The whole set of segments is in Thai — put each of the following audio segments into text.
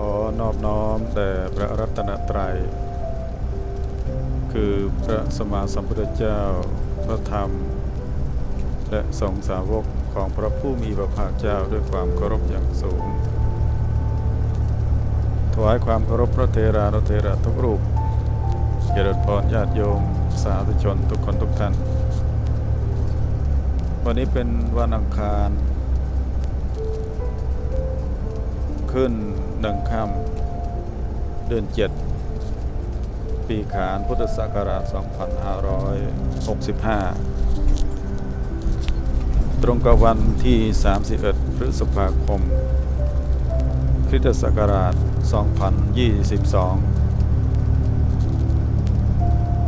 ขอนอบน้อมแด่พระรัตนตรัย คือพระสมมาสัมพุทธเจ้า พระธรรม และสงสาวกของพระผู้มีพระภาคเจ้าด้วยความเคารพอย่างสูง ถวายความเคารพพระเทรานุเทระทุกรูปเจริญพรญาติโยม สาธุชนทุกคนทุกท่าน วันนี้เป็นวันอังคาร ขึ้น หนึ่งค่ำเดือนเจ็ดปีขานพุทธศักราช 2565 ตรงกับวันที่ 31 พฤษภาคมคริสตศักราช 2022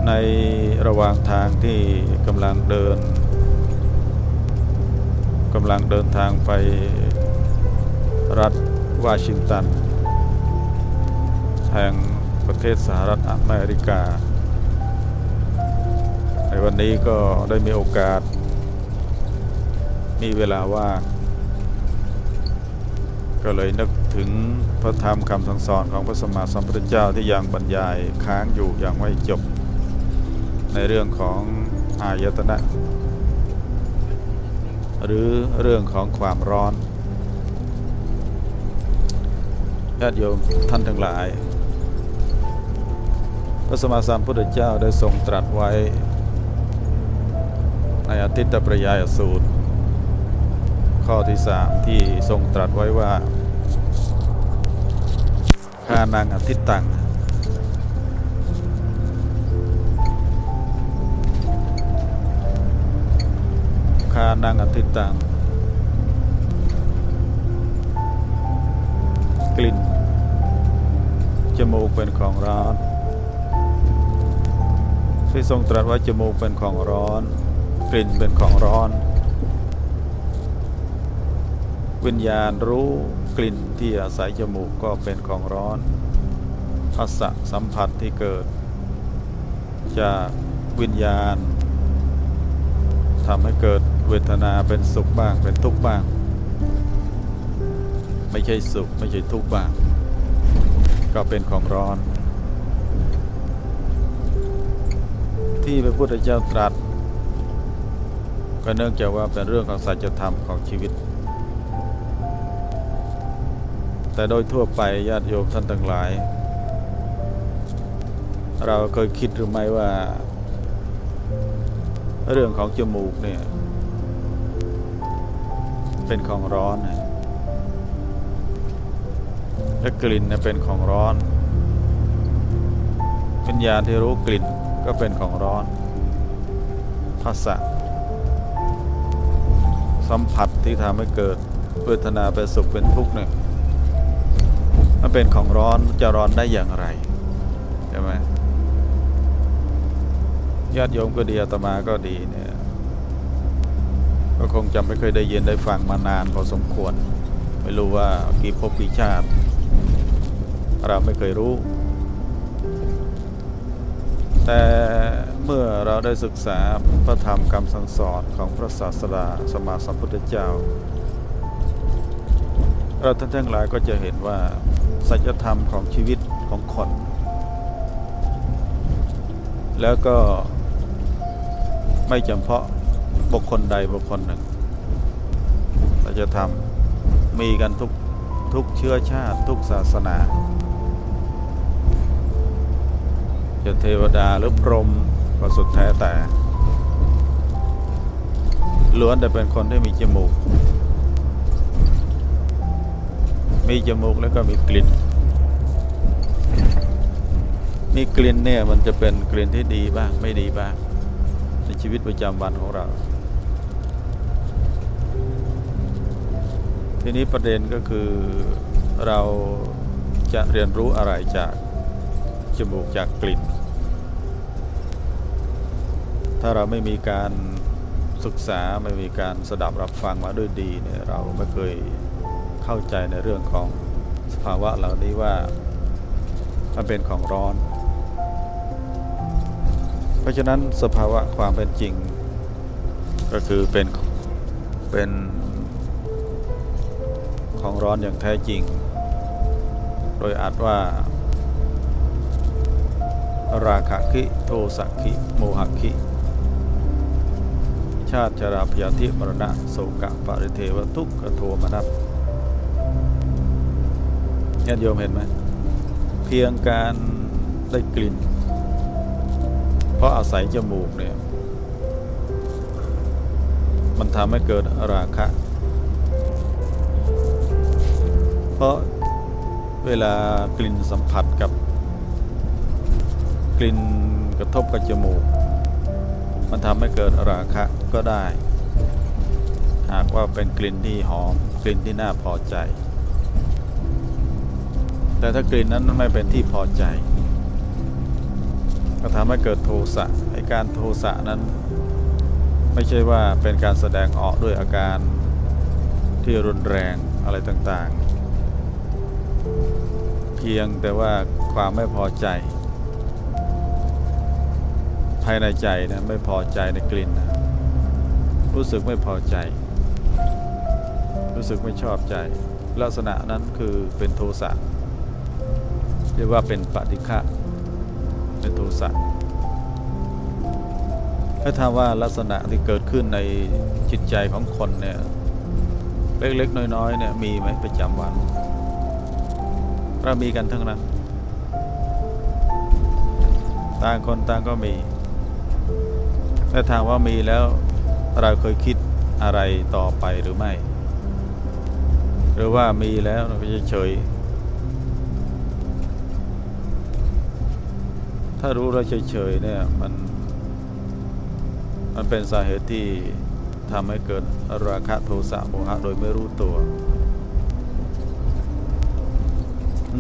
ในระหว่างทางที่กำลังเดินกำลังเดินทางไปรัฐ วอชิงตัน แห่งประเทศสหรัฐอเมริกา ในวันนี้ก็ได้มีโอกาส มีเวลาว่างก็เลยนึกถึงพระธรรมคำสั่งสอนของพระสมมาสัมพุทธเจ้าที่ยังบรรยายค้างอยู่อยังไม่จบ ในเรื่องของอายตนะ หรือเรื่องของความร้อน ญาติโยมท่านทั้งหลาย พระสมมาสัมพุทธเจ้าได้ทรงตรัสไว้ ในอาทิตตประยายสูตร ข้อที่สามที่ทรงตรัสไว้ว่าคานังอทิตตังคานังอทิตตัง มูกเป็นของร้อน ที่ทรงตรัสว่าจมูกเป็นของร้อน กลิ่นเป็นของร้อน วิญญาณรู้กลิ่นที่อาศัยจมูกก็เป็นของร้อนภาษะสัมผัสที่เกิด จากวิญญาณทำให้เกิดเวทนาเป็นสุขบ้างเป็นทุกข์บ้าง ไม่ใช่สุขไม่ใช่ทุกข์บ้าง ก็เป็นของร้อน ที่พระพุทธเจ้าตรัส ก็เนื่องจากว่าเป็นเรื่องของสัจธรรมของชีวิต แต่โดยทั่วไปญาติโยมท่านทั้งหลาย เราเคยคิดหรือไม่ว่า เรื่องของจมูกเนี่ย เป็นของร้อนนะ และกลิ่นเป็นของร้อนวิญญาณที่รู้กลิ่นก็เป็นของร้อนภาษะสัมผัสที่ทำให้เกิดเวทนาเป็นสุขเป็นทุกข์เนี่ยมันเป็นของร้อนจะร้อนได้อย่างไรใช่ไหมญาติโยมก็ดีอาตมาก็ดีเนี่ยก็คงจำไม่เคยได้ยินได้ฟังมานานพอสมควร ไม่รู้ว่ากี่ภพกี่ชาติ เราไม่เคยรู้ แต่เมื่อเราได้ศึกษาพระธรรมคำสั่งสอนของพระศาสดาสมมาสัมพุทธเจ้า เราท่านทั้งหลายก็จะเห็นว่าสัจธรรมของชีวิตของคน แล้วก็ไม่จำเพาะบุคคลใดบุคคลหนึ่งสัจธรรมมีกันทุกทุกเชื้อชาติทุกศาสนา จะเทวดาหรือพรหมก็สุดแท้แต่ล้วนแต่เป็นคนที่มีจมูก มีจมูกแล้วก็มีกลิ่น มีกลิ่นเนี่ยมันจะเป็นกลิ่นที่ดีบ้างไม่ดีบ้าง ในชีวิตประจำวันของเรา ทีนี้ประเด็นก็คือเราจะเรียนรู้อะไรจากจมูกจากกลิ่น ถ้าเราไม่มีการศึกษาไม่มีการสดับรับฟังมาด้วยดีเนี่ยเราไม่เคยเข้าใจในเรื่องของสภาวะเหล่านี้ว่ามันเป็นของร้อน เพราะฉะนั้นสภาวะความเป็นจริง ก็คือเป็นเป็นของร้อนอย่างแท้จริง โดยอาจว่า ราคะคิโทสะคิ โมหะคิ ชาติชราพยาธิมรณะโศกะปริเทวทุกขโทมนัสญาติโยมเห็นไหมเพียงการได้กลิ่น เพราะอาศัยจมูกเนี่ย มันทำให้เกิดราคะ เพราะเวลากลิ่นสัมผัสกับ กลิ่นกระทบกับจมูก มันทำให้เกิดราคะ ก็ได้ หากว่าเป็นกลิ่นที่หอมกลิ่นที่น่าพอใจ แต่ถ้ากลิ่นนั้นไม่เป็นที่พอใจ ก็ทำให้เกิดโทสะไอการโทสะนั้น ไม่ใช่ว่าเป็นการแสดงออกด้วยอาการที่รุนแรงอะไรต่างๆ เพียงแต่ว่าความไม่พอใจ ภายในใจนะไม่พอใจในกลิ่นนะ รู้สึกไม่พอใจ รู้สึกไม่ชอบใจ ลักษณะนั้นคือเป็นโทสะเรียกว่าเป็นปฏิฆะเป็นโทสะถ้าถามว่าลักษณะที่เกิดขึ้นในจิตใจของคนเนี่ยเล็กๆน้อยๆเนี่ยมีไหมประจำวันเรามีกันทั้งนั้นต่างคนต่างก็มีแต่ถามว่ามีแล้ว เราเคยคิดอะไรต่อไปหรือไม่ หรือว่ามีแล้วเราก็จะเฉย ถ้ารู้เราเฉยๆเนี่ยมัน มันเป็นสาเหตุที่ทำให้เกิดราคะโทสะโมหะโดยไม่รู้ตัว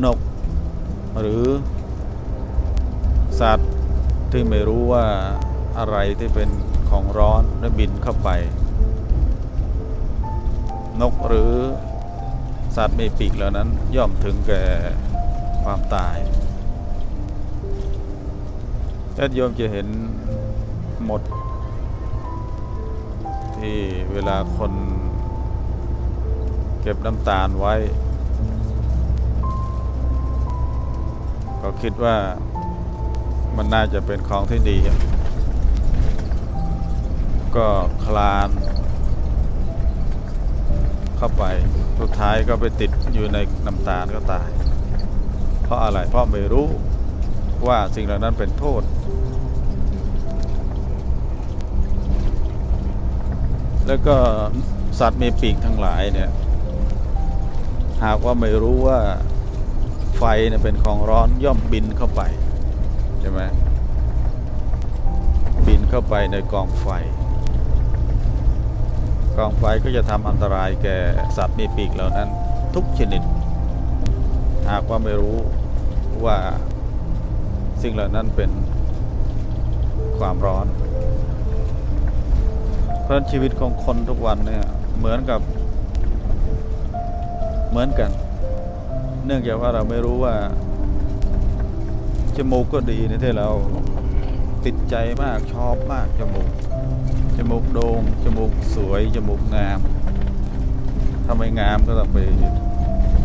นก หรือ สัตว์ที่ไม่รู้ว่าอะไรที่เป็น ของร้อนและบินเข้าไป นกหรือสัตว์มีปีกเหล่านั้นย่อมถึงแก่ความตายญาติโยมจะเห็นหมด ที่เวลาคนเก็บน้ำตาลไว้ ก็คิดว่ามันน่าจะเป็นของที่ดีอะ ก็คลาน เข้าไป สุดท้ายก็ไปติดอยู่ในน้ำตาลก็ตาย เพราะอะไรเพราะไม่รู้ว่าสิ่งเหล่านั้นเป็นโทษ แล้วก็สัตว์มีปีกทั้งหลายเนี่ย หากว่าไม่รู้ว่าไฟเนี่ยเป็นของร้อนย่อมบินเข้าไป ใช่ไหมบินเข้าไปในกองไฟ กองไฟก็จะทำอันตรายแก่สัตว์มีปีกเหล่านั้นทุกชนิด หากว่าไม่รู้ว่าสิ่งเหล่านั้นเป็นความร้อน เพราะชีวิตของคนทุกวันเนี่ยเหมือนกับเหมือนกัน เนื่องจากว่าเราไม่รู้ว่าจมูกก็ดีนะที่เราติดใจมากชอบมากจมูก มูกโดง่งจมูกสวย จมูกงาม ถ้าไม่งามก็ต้องไป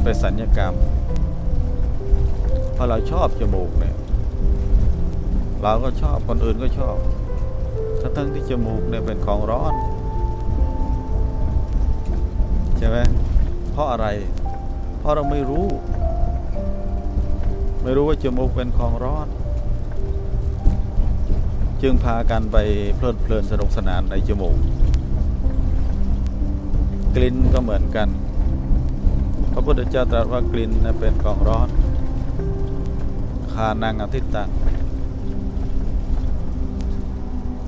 ไปสัญญกรรม เพราะเราชอบจมูกเนี่ยเราก็ชอบคนอื่นก็ชอบ ทั้งทั้งที่จมูกเนี่ยเป็นของร้อน ใช่ไหมเพราะอะไร เพราะเราไม่รู้ ไม่รู้ว่าจมูกเป็นของร้อน จึงพากันไปเพลิดเพลินสนุกสนานในจมูก กลิ่นก็เหมือนกัน พระพุทธเจ้าตรัสว่ากลิ่นเป็นของร้อนคานังอธิตตัง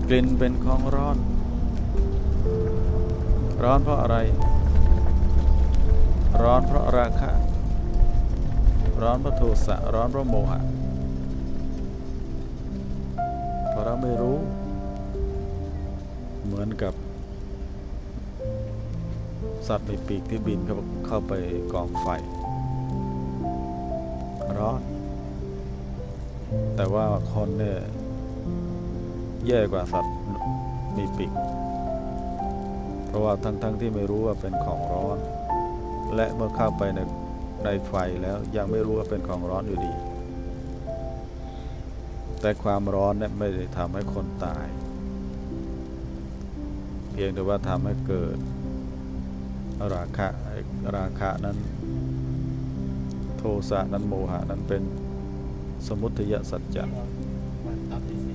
กลิ่นเป็นของร้อน ร้อนเพราะอะไร ร้อนเพราะราคะ ร้อนเพราะโทสะ ร้อนเพราะโมหะ ระเราไม่รู้ เหมือนกับ สัตว์มีปีกที่บินเข้าเข้าไปกองไฟ ร้อน แต่ว่าคนเนี่ยแย่กว่าสัตว์มีปีก เพราะว่าทั้งๆทที่ไม่รู้ว่าเป็นของร้อน และเมื่อเข้าไปในในไฟแล้วยังไม่รู้ว่าเป็นของร้อนอยู่ดี แต่ความร้อนเนี่ยไม่ได้ทำให้คนตาย เพียงแต่ว่าทำให้เกิด ราคะราคะนั้น โทสะนั้นโมหะนั้นเป็นสมุทัยสัจจะ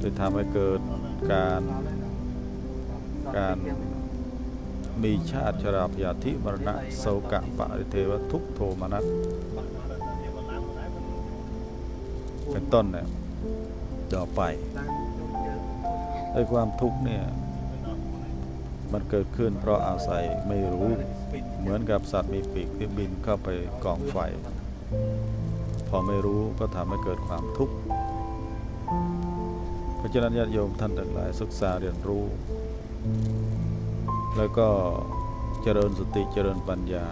จะทำให้เกิดการการมีชาติชราพยาธิมรณะโศกะปะริเทวทุกโทมนัสเป็นต้นเนี่ย ต่อไปไอ้ความทุกข์เนี่ยมันเกิดขึ้นเพราะอาศัยไม่รู้เหมือนกับสัตว์มีปีกที่บินเข้าไปกองไฟ พอไม่รู้ก็ทำให้เกิดความทุกข์เพราะฉะนั้นญาติโยมท่านทั้งหลายศึกษาเรียนรู้ แล้วก็เจริญสติเจริญปัญญา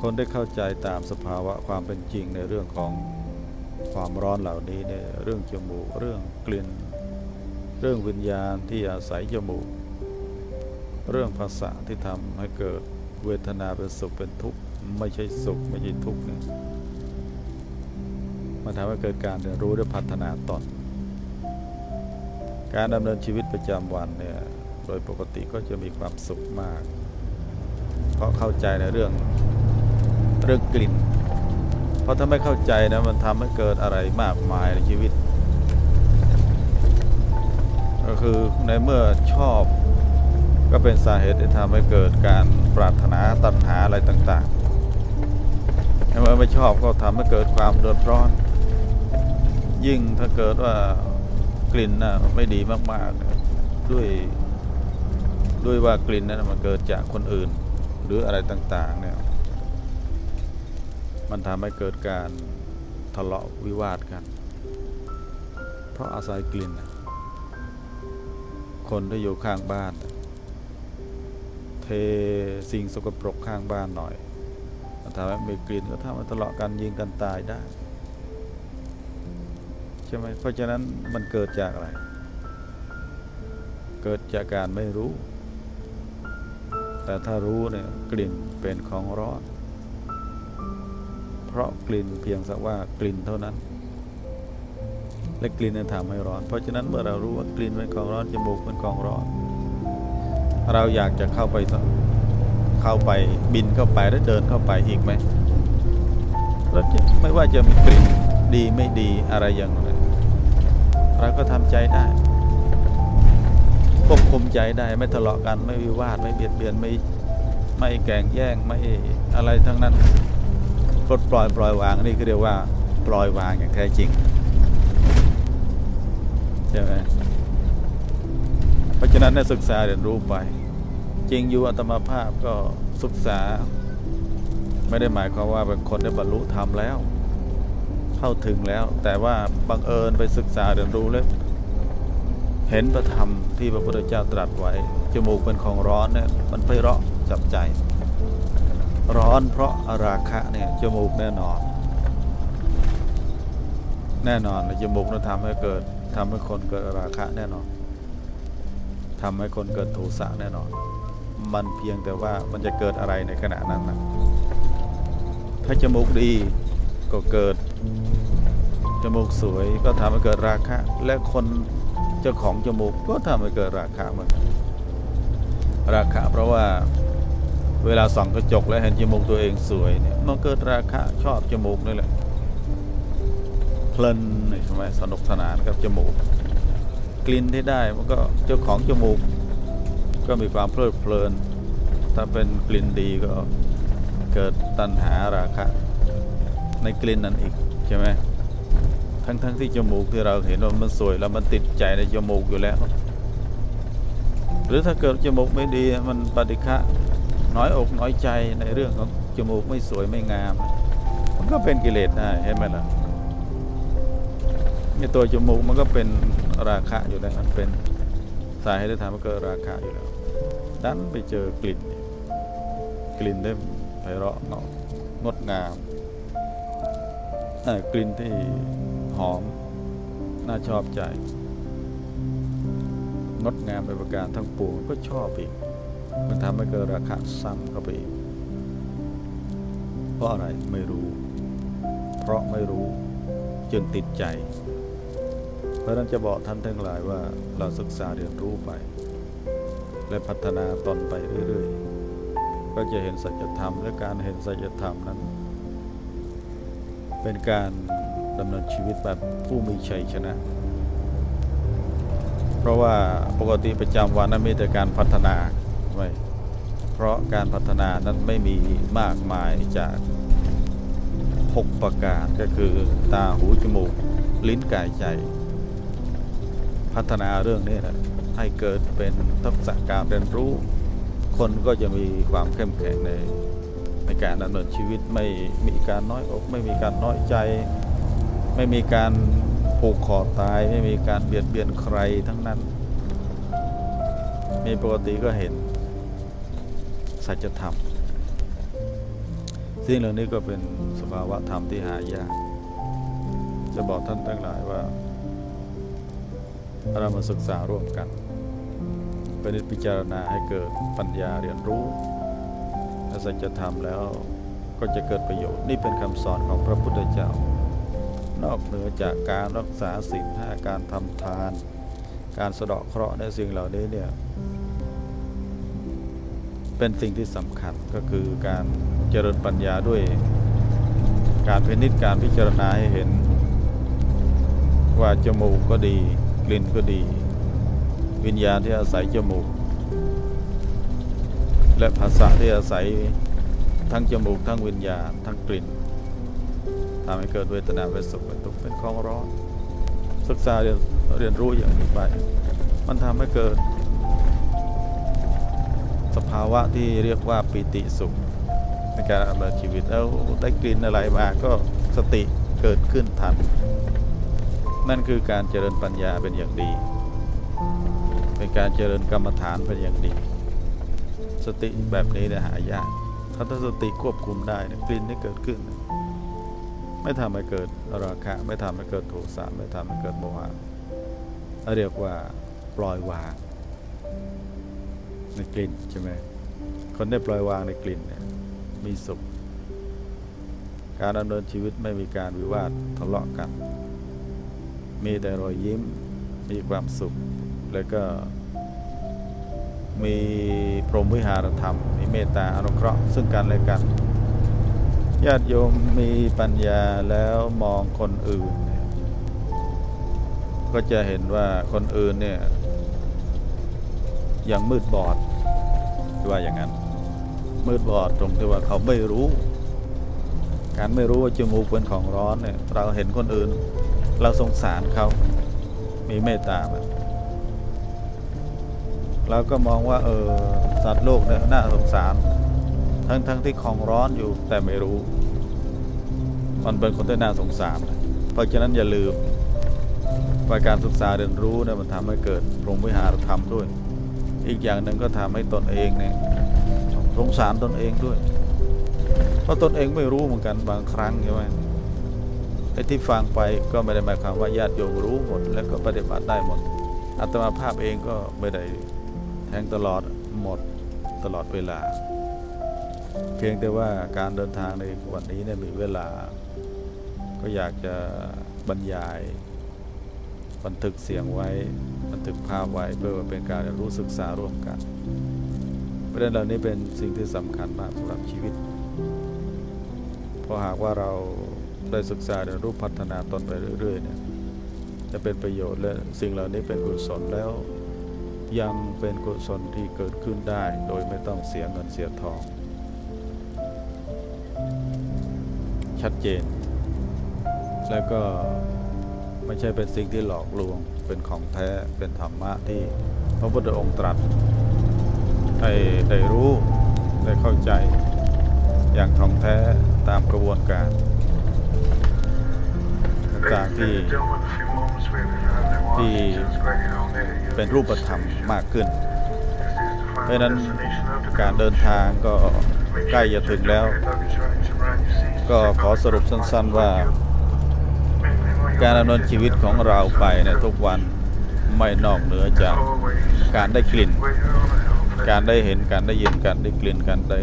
คนได้เข้าใจตามสภาวะความเป็นจริงในเรื่องของ ความร้อนเหล่านี้เนี่ยเรื่องจมูกเรื่องกลิ่น เรื่องวิญญาณที่อาศัยจมูก เรื่องภาษาที่ทำให้เกิดเวทนาเป็นสุขเป็นทุกข์ไม่ใช่สุขไม่ใช่ทุกข์เนี่ยมันทำให้เกิดการเรียนรู้และพัฒนาตนการดำเนินชีวิตประจำวันเนี่ยโดยปกติก็จะมีความสุขมาก เพราะเข้าใจในเรื่องเรื่องกลิ่น ราะถ้าไม่เข้าใจนะมันทำให้เกิดอะไรมากมายในชีวิต ก็คือในเมื่อชอบก็เป็นสาเหตุที่ทำให้เกิดการปรารถนาตัณหาอะไรต่างๆในเมื่อไม่ชอบก็ทำให้เกิดความเดือดร้อน ยิ่งถ้าเกิดว่ากลิ่นนะไม่ดีมากๆด้วยด้วยว่ากลิ่นนั้นมันเกิดจากคนอื่น หรืออะไรต่างๆเนี่ย มันทำให้เกิดการทะเลาะวิวาทกัน เพราะอาศัยกลิ่น คนที่อยู่ข้างบ้าน เทสิ่งสกปรกข้างบ้านหน่อยมันทำให้มีกลิ่นก็ทำให้ทะเลาะกันยิงกันตายได้ใช่ไหมเพราะฉะนั้นมันเกิดจากอะไร เกิดจากการไม่รู้ แต่ถ้ารู้เนี่ยกลิ่นเป็นของร้อน ราะกลิ่นเพียงสักว่ากลิ่นเท่านั้น และกลิ่นนั้นทำให้ร้อน เพราะฉะนั้นเมื่อเรารู้ว่ากลิ่นเป็นของร้อนจมูกเป็นของร้อน เราอยากจะเข้าไปเข้าไปบินเข้าไปแล้วเดินเข้าไปอีกไหมแล้วจะไม่ว่าจะมีกลิ่นดีไม่ดีอะไรอย่างไรเราก็ทำใจได้ควบคุมใจได้ไม่ทะเลาะกันไม่วิวาทไม่เบียดเบียนไม่ไม่แก่งแย่งไม่อะไรทั้งนั้น ปลดปล่อยปล่อยวางนี่คือเรียกว่าปล่อยวางอย่างแท้จริงใช่ไหมเพราะฉะนั้นในศึกษาเรียนรู้ไป จริงอยู่อัตมาภาพก็ศึกษา ไม่ได้หมายความว่าเป็นคนได้บรรลุธรรมแล้ว เข้าถึงแล้ว แต่ว่าบังเอิญไปศึกษาเรียนรู้แล้วเห็นพระธรรมที่พระพุทธเจ้าตรัสไว้จมูกเป็นของร้อนเนี่ยมันไพเราะจับใจ ร้อนเพราะราคะเนี่ยจมูกแน่นอน แน่นอนจมูกนั้นทำให้เกิดทำให้คนเกิดราคะแน่นอนทำให้คนเกิดโทสะแน่นอน มันเพียงแต่ว่ามันจะเกิดอะไรในขณะนั้นนะถ้าจมูกดีก็เกิดจมูกสวยก็ทำให้เกิดราคะ และคนเจ้าของจมูกก็ทำให้เกิดราคะเหมือนกันราคะเพราะว่า เวลาส่องกระจกแล้วเห็นจมูกตัวเองสวยเนี่ยมันเกิดราคะชอบจมูกนี่แหละเพลินใช่ไหมสนุกสนานกับจมูก กลิ่นที่ได้มันก็เจ้าของจมูก ก็มีความเพลิดเพลิน ถ้าเป็นกลิ่นดีก็เกิดตัณหาราคะ ในกลิ่นนั้นอีกใช่ไหมทั้งๆทที่จมูกที่เราเห็นว่ามันสวยแล้วมันติดใจในจมูกอยู่แล้ว หรือถ้าเกิดจมูกไม่ดีมันปฏิฆะ น้อยอกน้อยใจในเรื่องของจมูกไม่สวยไม่งาม มันก็เป็นกิเลสได้เห็นไหมล่ะในตัวจมูกมันก็เป็นราคะอยู่แล้วมันเป็นสาเหตุที่ทำให้เกิดราคะอยู่แล้วดันไปเจอกลิ่น กลิ่นได้ไพเราะเนาะงดงามอ่ากลิ่นที่หอม น่าชอบใจ งดงามไปประการทั้งปวงก็ชอบอีก มันทำให้เกิดราคะซ้ำเข้าไปอีกเพราะอะไรไม่รู้ เพราะไม่รู้จึงติดใจ เพราะฉะนั้นจะบอกท่านทั้งหลายว่าเราศึกษาเรียนรู้ไป และพัฒนาตนไปเรื่อยๆ ก็จะเห็นสัจธรรมและการเห็นสัจธรรมนั้น เป็นการดำเนินชีวิตแบบผู้มีชัยชนะ เพราะว่าปกติประจำวันนั้นมีแต่การพัฒนา ไว้ เพราะการพัฒนานั้นไม่มีมากมายจาก 6 ประการก็คือตาหูจมูก ลิ้นกายใจ พัฒนาเรื่องนี้นะให้เกิดเป็นทักษะการเรียนรู้ คนก็จะมีความเข้มแข็งในในการดำเนินชีวิตไม่มีการน้อยอกไม่มีการน้อยใจ ไม่มีการผูกคอตาย ไม่มีการเบียดเบียนใครทั้งนั้น มีปกติก็เห็น สัจธรรม สิ่งเหล่านี้ก็เป็นสภาวะธรรมที่หายาก จะบอกท่านทั้งหลายว่าเรามาศึกษาร่วมกันไปนิจพิจารณาให้เกิดปัญญาเรียนรู้และสัจธรรมแล้วก็จะเกิดประโยชน์ นี่เป็นคำสอนของพระพุทธเจ้า นอกเหนือจากการรักษาศีลห้าการทำทาน การสะเดาะเคราะห์ในสิ่งเหล่านี้เนี่ย เป็นสิ่งที่สำคัญก็คือการเจริญปัญญาด้วยการพินิจการพิจารณาให้เห็น ว่าจมูกก็ดี กลิ่นก็ดี วิญญาณที่อาศัยจมูก และภาษาที่อาศัยทั้งจมูกทั้งวิญญาณทั้งกลิ่นทำให้เกิดเวทนาเป็นสุขเป็นทุกข์เป็นของร้อนศึกษาเรียนเรียนรู้อย่างนี้ไป มันทำให้เกิด สภาวะที่เรียกว่าปิติสุข ในการดำเนินชีวิตแล้วได้กลิ่นอะไรมาก็สติเกิดขึ้นทัน นั่นคือการเจริญปัญญาเป็นอย่างดี เป็นการเจริญกรรมฐานเป็นอย่างดี สติแบบนี้เนี่ยหายากถ้าสติควบคุมได้กลิ่นที่เกิดขึ้น ไม่ทำให้เกิดราคะ ไม่ทำให้เกิดโทสะไม่ทำให้เกิดโมหะเรียกว่าปล่อยวาง ในกลิ่นใช่ไหมคนได้ปล่อยวางในกลิ่นเนี่ยมีสุข การดำเนินชีวิตไม่มีการวิวาททะเลาะกัน มีแต่รอยยิ้มมีความสุข แล้วก็มีพรหมวิหารธรรม มีเมตตาอนุเคราะห์ซึ่งกันและกัน ญาติโยมมีปัญญาแล้วมองคนอื่น ก็จะเห็นว่าคนอื่นเนี่ย ยังมืดบอดว่าอย่างนั้น มืดบอดตรงที่ว่าเขาไม่รู้ การไม่รู้ว่าจมูกเป็นของร้อนเนี่ยเราเห็นคนอื่น เราสงสารเขา มีเมตตาเราก็มองว่า เออสัตว์โลกเนี่ยน่าสงสาร ทั้งทั้งที่ของร้อนอยู่แต่ไม่รู้ มันเป็นคนที่น่าสงสาร เพราะฉะนั้นอย่าลืมว่าการศึกษาเรียนรู้เนี่ยมันทำให้เกิดพรหมวิหารธรรมด้วย อีกอย่างหนึ่งก็ทำให้ตนเองเนี่ยสงสารตนเองด้วย เพราะตนเองไม่รู้เหมือนกันบางครั้งใช่ไหมไอ้ที่ฟังไปก็ไม่ได้หมายความว่าญาติโยมรู้หมดแล้วก็ปฏิบัติได้หมดอาตมาภาพเองก็ไม่ได้แทงตลอดหมดตลอดเวลา เพียงแต่ว่าการเดินทางในวันนี้เนี่ยมีเวลา ก็อยากจะบรรยาย บันทึกเสียงไว้ บันทึกภาพไว้เพื่อเป็นการเรียนรู้ศึกษาร่วมกันประเด็นเหล่านี้เป็นสิ่งที่สำคัญมากสำหรับชีวิต เพราะหากว่าเราได้ศึกษาเรียนรู้พัฒนาตนไปเรื่อยๆเนี่ยจะเป็นประโยชน์และสิ่งเหล่านี้เป็นกุศลแล้ว ยังเป็นกุศลที่เกิดขึ้นได้ โดยไม่ต้องเสียเงินเสียทอง ชัดเจน แล้วก็ ไม่ใช่เป็นสิ่งที่หลอกลวง เป็นของแท้ เป็นธรรมะที่พระพุทธองค์ตรัสให้ได้รู้ได้เข้าใจอย่างท่องแท้ตามกระบวนการต่างๆที่ที่เป็นรูปธรรมมากขึ้น เพราะนั้นการเดินทางก็ใกล้จะถึงแล้ว ก็ขอสรุปสั้นๆว่า การดำเนินชีวิตของเราไปในทุกวันไม่นอกเหนือจากการได้กลิ่น การได้เห็นการได้ยินการได้กลิ่นการได้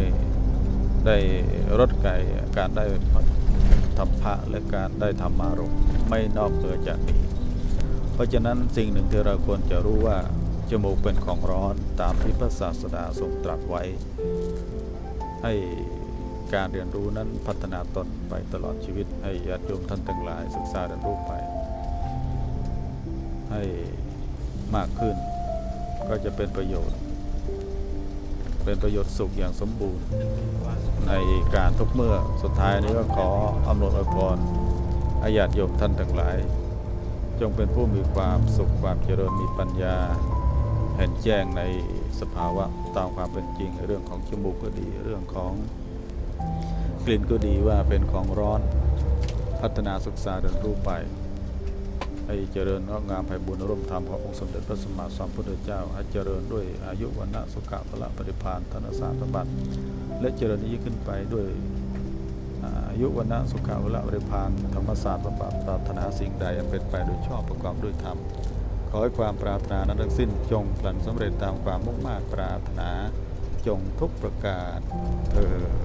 ได้รสไก่การได้ธรรมะและการได้ธรรมารมณ์ไม่นอกเหนือจากนี้ เพราะฉะนั้นสิ่งหนึ่งที่เราควรจะรู้ว่าจมูกเป็นของร้อนตามที่พระศาสดาทรงตรัสไว้ให้ การเรียนรู้นั้นพัฒนาตนไปตลอดชีวิตให้ญาติโยมท่านทั้งหลายศึกษาเรียนรู้ไป ให้มากขึ้น ก็จะเป็นประโยชน์ เป็นประโยชน์สุขอย่างสมบูรณ์ ในการทุกเมื่อสุดท้ายนี้ก็ขออำนวยอวยพรอาญาติโยมท่านทั้งหลาย จงเป็นผู้มีความสุขความเจริญมีปัญญาเห็นแจ้งในสภาวะตามความเป็นจริงเรื่องของจมูกก็ดีเรื่องของ กลิ่นก็ดีว่าเป็นของร้อนพัฒนาศึกษาเรียนรู้ไปให้เจริญงอกงามไพบุญร่วมธรรมขององค์สมเด็จพระสัมมาสัมพุทธเจ้าให้เจริญด้วยอายุวันนะสุขะพละปฏิภาณธนสารสมบัติ และเจริญยิ่งขึ้นไปด้วยอายุวันนะสุขะพละปฏิภาณธรรมศาสตร์บำบัดปรารถนาสิ่งใดอันเป็นไปโดยชอบประกอบด้วยธรรม ขอให้ความปรารถนานั้นทั้งสิ้นจงพลันสำเร็จตามความมุ่งมา่ปรารถนาจงทุกประการเถิด